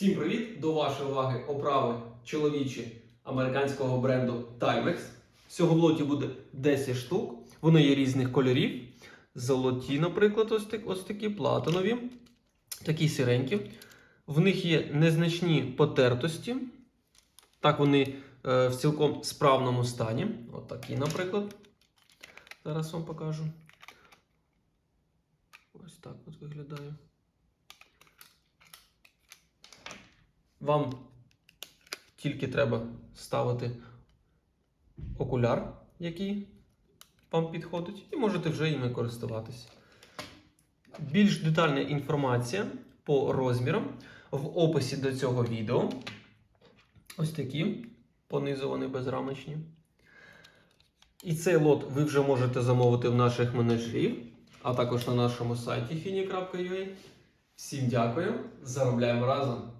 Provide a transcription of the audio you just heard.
Всім привіт! До вашої уваги оправи чоловічі американського бренду Timex. Всього в лоті буде 10 штук. Вони є різних кольорів. Золоті, наприклад, ось, так, ось такі платинові, такі сіренькі. В них є незначні потертості. Так, вони е, в цілком справному стані. От такі, наприклад. Зараз вам покажу. Ось так от виглядає. Вам тільки треба ставити окуляр, який вам підходить, і можете вже іми користуватися. Більш детальна інформація по розмірам в описі до цього відео. Ось такі вони безрамочні. І цей лот ви вже можете замовити в наших менеджерів, а також на нашому сайті fini.ua. Всім дякую. Заробляємо разом!